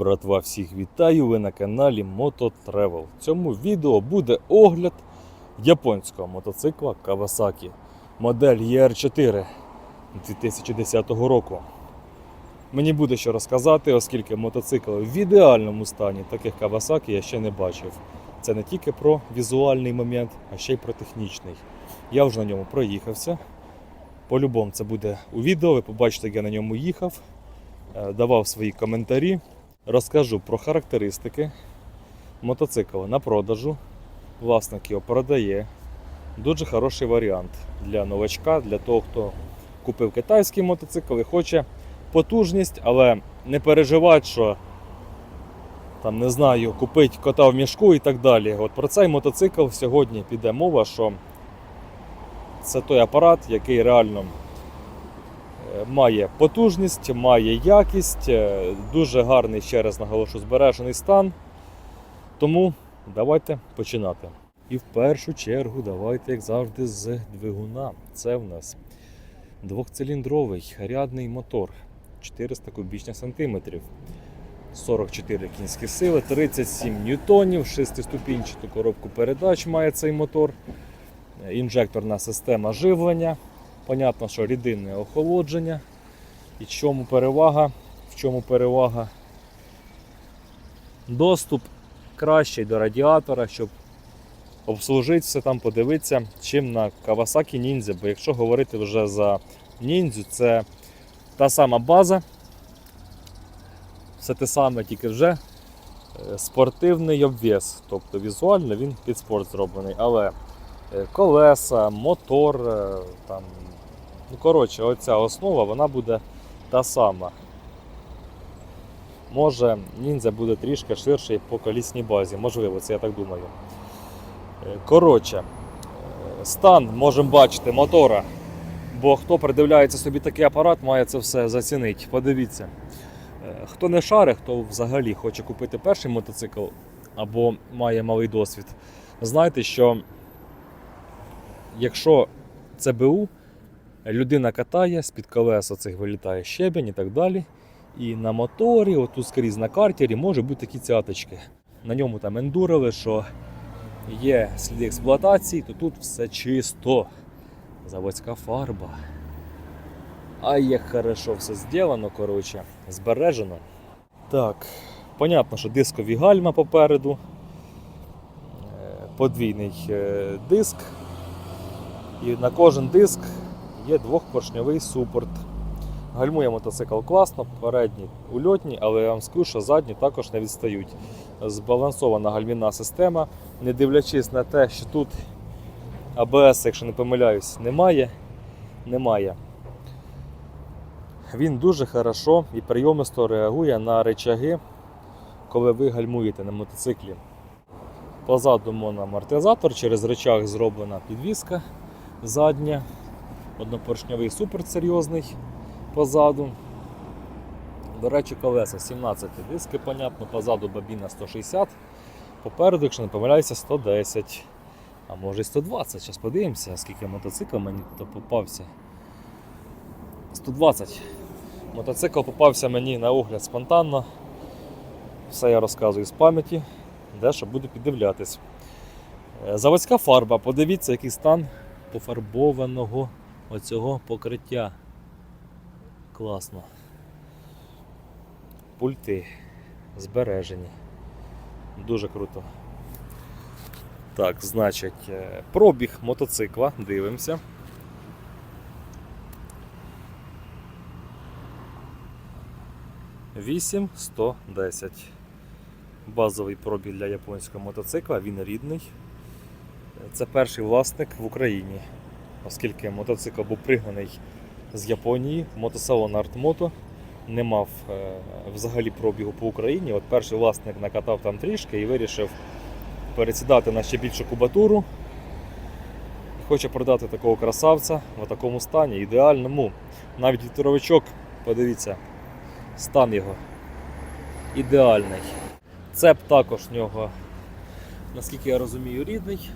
братва, всіх вітаю! Ви на каналі Moto Travel. В цьому відео буде огляд японського мотоцикла Kawasaki модель ER4 2010 року. Мені буде що розказати, оскільки мотоцикл в ідеальному стані таких Kawasaki я ще не бачив. Це не тільки про візуальний момент, а ще й про технічний. Я вже на ньому проїхався. По-любому це буде у відео, ви побачите, як я на ньому їхав е, давав свої коментарі. Розкажу про характеристики. Мотоцикл на продажу. Власник його продає. Дуже хороший варіант для новачка, для того, хто купив китайський мотоцикл і хоче потужність, але не переживати, що там не знаю, купить кота в мішку і так далі. От про цей мотоцикл сьогодні піде мова, що це той апарат, який реально має потужність, має якість, е, дуже гарний, ще раз наголошу, збережений стан. Тому давайте починати. І в першу чергу давайте, як завжди, з двигуна. Це в нас двохциліндровий рядний мотор 400 кубічних сантиметрів. 44 кінські сили, 37 ньютонів, 6-ступінчату коробку передач має цей мотор, Е, інжекторна система живлення. Понятно, що рідинне охолодження. І чому перевага? В чому перевага? Доступ кращий до радіатора, щоб обслужити все там, подивитися, чим на Kawasaki Ninja. Бо якщо говорити вже за ніндзю, це та сама база. Все те саме, тільки вже е, спортивний обвес. Тобто візуально він під спорт зроблений. Але е, колеса, мотор, е, там, ну коротше, оця основа вона буде та сама. Може, ніндзя буде трішки ширший по колісній базі, можливо, це я так думаю. Е, Коротше, е, стан можемо бачити мотора. Бо хто придивляється собі такий апарат, має це все зацінити. Подивіться. Е, Хто не шарить, хто взагалі хоче купити перший мотоцикл або має малий досвід, знайте, що якщо це БУ, людина катає, з-під колеса цих вилітає щебень і так далі. І на моторі, отут скрізь на картері, може бути такі цяточки. На ньому там ендурили, що є сліди експлуатації, то тут все чисто. Заводська фарба. А як хорошо все зроблено, коротше, збережено. Так, понятно, що дискові гальма попереду. Е, Подвійний е, диск. І на кожен диск є двохпоршньовий супорт. Гальмує мотоцикл класно, передні ульотні, але я вам скажу, що задні також не відстають. Збалансована гальмівна система, не дивлячись на те, що тут АБС, якщо не помиляюсь, немає. немає. Він дуже хорошо і прийомисто реагує на речаги, коли ви гальмуєте на мотоциклі. Позаду моноамортизатор, через речах зроблена підвіска задня, однопоршньовий супер серйозний позаду. До речі, колеса 17 диски, понятно, позаду бабіна 160, попереду, якщо не помиляюся, 110, а може й 120. Зараз подивимося, скільки мотоцикл мені тут попався. 120. Мотоцикл попався мені на огляд спонтанно. Все я розказую з пам'яті, дещо буду піддивлятись. Е, Заводська фарба, подивіться, який стан пофарбованого оцього покриття. Класно. Пульти збережені. Дуже круто. Так, значить, е, пробіг мотоцикла, дивимося. Вісім сто десять. Базовий пробіг для японського мотоцикла, він рідний. Це перший власник в Україні, оскільки мотоцикл був пригнаний з Японії мотосалон Артмото. Не мав е, взагалі пробігу по Україні. От перший власник накатав там трішки і вирішив пересідати на ще більшу кубатуру. Хоче продати такого красавця в такому стані, ідеальному. Навіть вітровичок, подивіться, стан його ідеальний. Цеп також в нього, наскільки я розумію, рідний.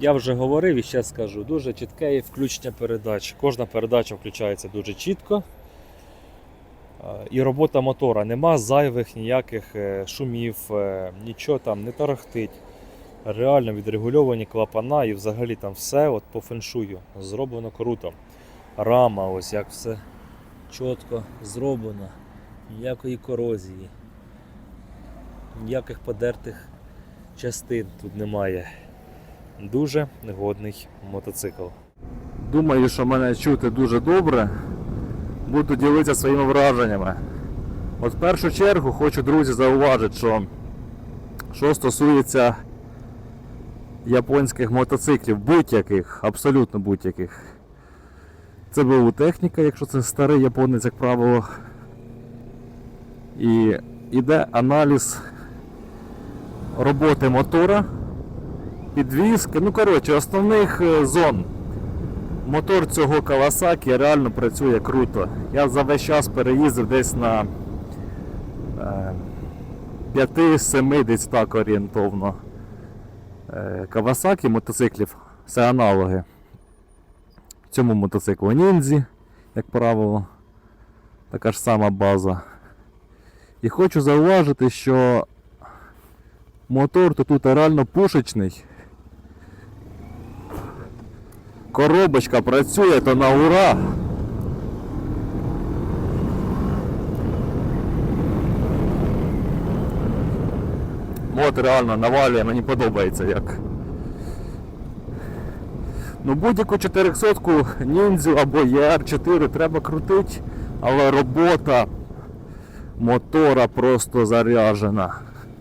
Я вже говорив і ще скажу, дуже чітке є включення передач. Кожна передача включається дуже чітко. і робота мотора. Нема зайвих ніяких е, шумів, е, нічого там не тарахтить. Реально відрегульовані клапана і взагалі там все от по феншую. Зроблено круто. Рама, ось як все чітко зроблено. Ніякої корозії, ніяких подертих частин тут немає. Дуже годний мотоцикл. Думаю, що мене чути дуже добре. Буду ділитися своїми враженнями. От в першу чергу хочу, друзі, зауважити, що що стосується японських мотоциклів, будь-яких, абсолютно будь-яких. Це БУ техніка, якщо це старий японець, як правило. І йде аналіз роботи мотора, підвізки, ну коротше, основних е, зон. Мотор цього Kawasaki реально працює круто. Я за весь час переїздив десь на е, 5-7 десь так орієнтовно. Е, Kawasaki мотоциклів. Це аналоги. Цьому мотоциклу Ніндзі, як правило. Така ж сама база. І хочу зауважити, що мотор то тут реально пушечний. Коробочка працює то на ура. Мод реально навалює, мені подобається як. Ну будь-яку 400 ку ніндзю або ER4 треба крутити, але робота мотора просто заряжена.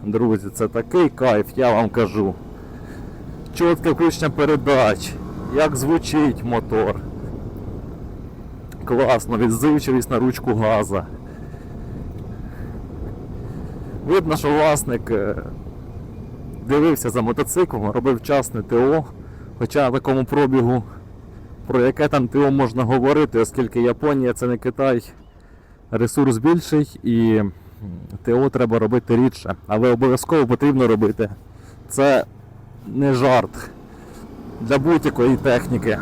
Друзі, це такий кайф, я вам кажу. Чітке включення передач, як звучить мотор. Класно, відзивчивість на ручку газа. Видно, що власник е, дивився за мотоциклом, робив вчасне ТО. Хоча на такому пробігу, про яке там ТО можна говорити, оскільки Японія це не Китай, ресурс більший і ТО треба робити рідше. Але обов'язково потрібно робити. Це не жарт для будь-якої техніки,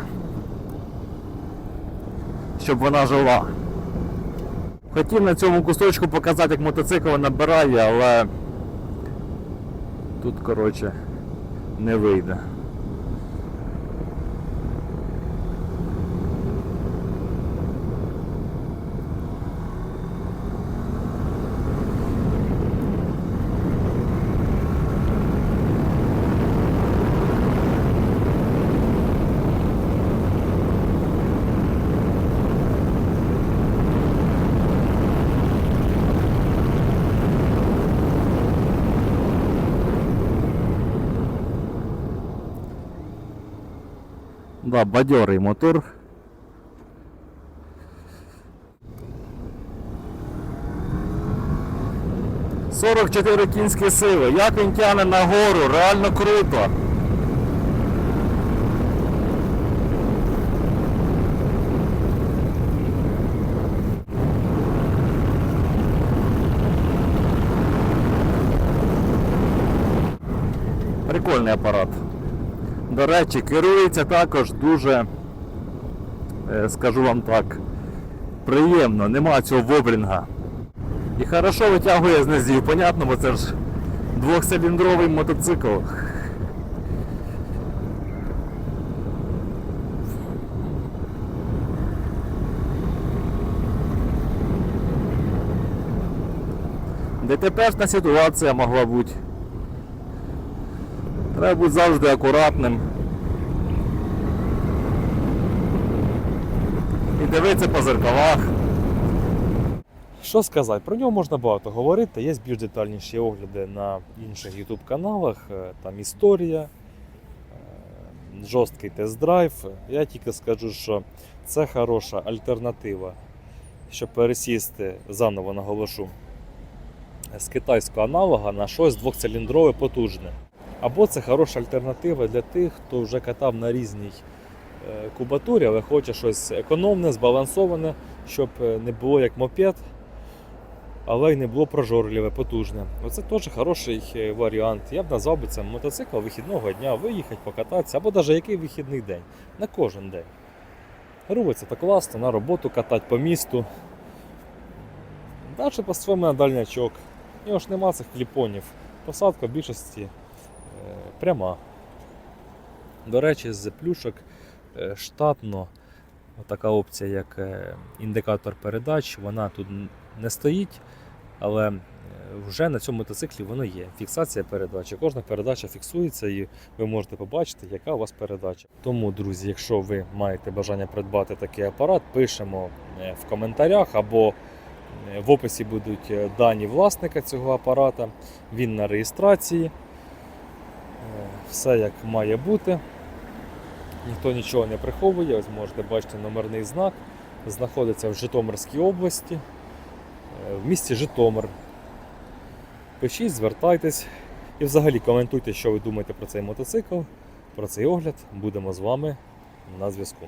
щоб вона жила. Хотів на цьому кусочку показати, як мотоцикл набирає, але тут, коротше, не вийде. Бадьорий мотор. Сорок чотири кінські сили. Як він тягне нагору, реально круто. Прикольний апарат. До речі, керується також дуже, е, скажу вам так, приємно, нема цього воблінга. І хорошо витягує з низів, понятно, бо це ж двохциліндровий мотоцикл. ДТПшна ситуація могла бути. Треба бути завжди акуратним. І дивитися по зеркалах. Що сказати, про нього можна багато говорити. Є більш детальніші огляди на інших YouTube каналах, е, там історія, е, жорсткий тест-драйв. Я тільки скажу, що це хороша альтернатива, щоб пересісти, заново наголошу, з китайського аналога на щось двохциліндрове потужне. Або це хороша альтернатива для тих, хто вже катав на різній е, кубатурі, але хоче щось економне, збалансоване, щоб е, не було як мопед, але й не було прожорливе, потужне. Оце теж хороший е, варіант. Я б назвав би це мотоцикл вихідного дня, виїхати, покататися, або навіть який вихідний день. На кожен день. Робиться так класно, на роботу катати по місту. Далі поставимо на дальнячок. У нього ж нема цих кліпонів. Посадка в більшості пряма. До речі, з плюшок е, штатно така опція, як е, індикатор передач, вона тут не стоїть, але е, вже на цьому мотоциклі воно є. Фіксація передачі. Кожна передача фіксується і ви можете побачити, яка у вас передача. Тому, друзі, якщо ви маєте бажання придбати такий апарат, пишемо в коментарях або в описі будуть дані власника цього апарата. Він на реєстрації. Все як має бути. Ніхто нічого не приховує. Ось можете бачити номерний знак. Знаходиться в Житомирській області, е, в місті Житомир. Пишіть, звертайтесь і взагалі коментуйте, що ви думаєте про цей мотоцикл, про цей огляд. Будемо з вами на зв'язку.